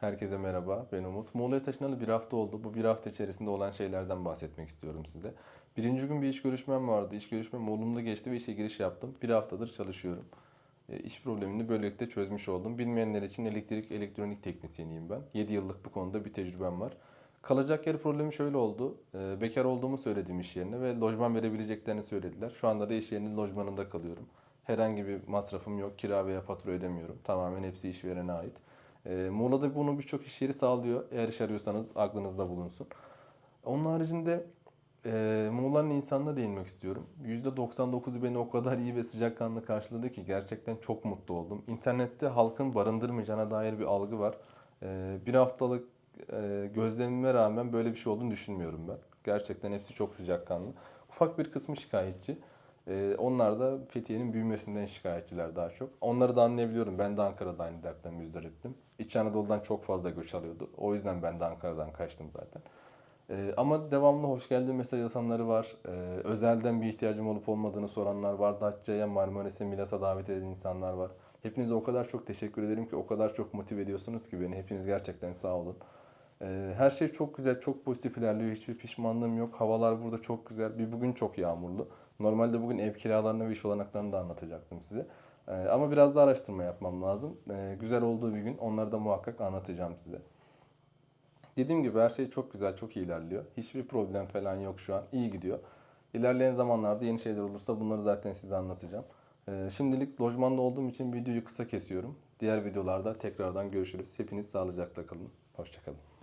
Herkese merhaba, ben Umut. Muğla'ya taşınalı bir hafta oldu. Bu bir hafta içerisinde olan şeylerden bahsetmek istiyorum size. Birinci gün bir iş görüşmem vardı. İş görüşmem olumlu geçti ve işe giriş yaptım. Bir haftadır çalışıyorum. E, İş problemini böylelikle çözmüş oldum. Bilmeyenler için elektrik, elektronik teknisyeniyim ben. 7 yıllık bu konuda bir tecrübem var. Kalacak yer problemi şöyle oldu. E, Bekar olduğumu söyledim iş yerine ve lojman verebileceklerini söylediler. Şu anda da iş yerinin lojmanında kalıyorum. Herhangi bir masrafım yok. Kira veya fatura ödemiyorum. Tamamen hepsi işverene ait. E, Muğla'da bunu birçok iş yeri sağlıyor. Eğer iş arıyorsanız aklınızda bulunsun. Onun haricinde e, Muğla'nın insanına değinmek istiyorum. %99'u beni o kadar iyi ve sıcakkanlı karşıladı ki gerçekten çok mutlu oldum. İnternette halkın barındırmayacağına dair bir algı var. E, bir haftalık e, gözlemime rağmen böyle bir şey olduğunu düşünmüyorum ben. Gerçekten hepsi çok sıcakkanlı. Ufak bir kısmı şikayetçi. Ee, onlar da Fethiye'nin büyümesinden şikayetçiler daha çok. Onları da anlayabiliyorum. Ben de Ankara'da aynı dertten müzdariptim. İç Anadolu'dan çok fazla göç alıyordu. O yüzden ben de Ankara'dan kaçtım zaten. Ee, ama devamlı hoş geldin mesaj atanları var. Ee, özelden bir ihtiyacım olup olmadığını soranlar var. Datça'ya, Marmaris'e, Milas'a davet eden insanlar var. Hepinize o kadar çok teşekkür ederim ki o kadar çok motive ediyorsunuz ki beni. Hepiniz gerçekten sağ olun. Ee, Her şey çok güzel, çok pozitif ilerliyor. Hiçbir pişmanlığım yok. Havalar burada çok güzel. Bir bugün çok yağmurlu. Normalde bugün ev kiralarını ve iş olanaklarını da anlatacaktım size. Ee, Ama biraz daha araştırma yapmam lazım. Ee, Güzel olduğu bir gün onları da muhakkak anlatacağım size. Dediğim gibi her şey çok güzel, çok iyi ilerliyor. Hiçbir problem falan yok şu an. İyi gidiyor. İlerleyen zamanlarda yeni şeyler olursa bunları zaten size anlatacağım. Şimdilik lojmanda olduğum için videoyu kısa kesiyorum. Diğer videolarda tekrardan görüşürüz. Hepiniz sağlıcakla kalın. Hoşçakalın.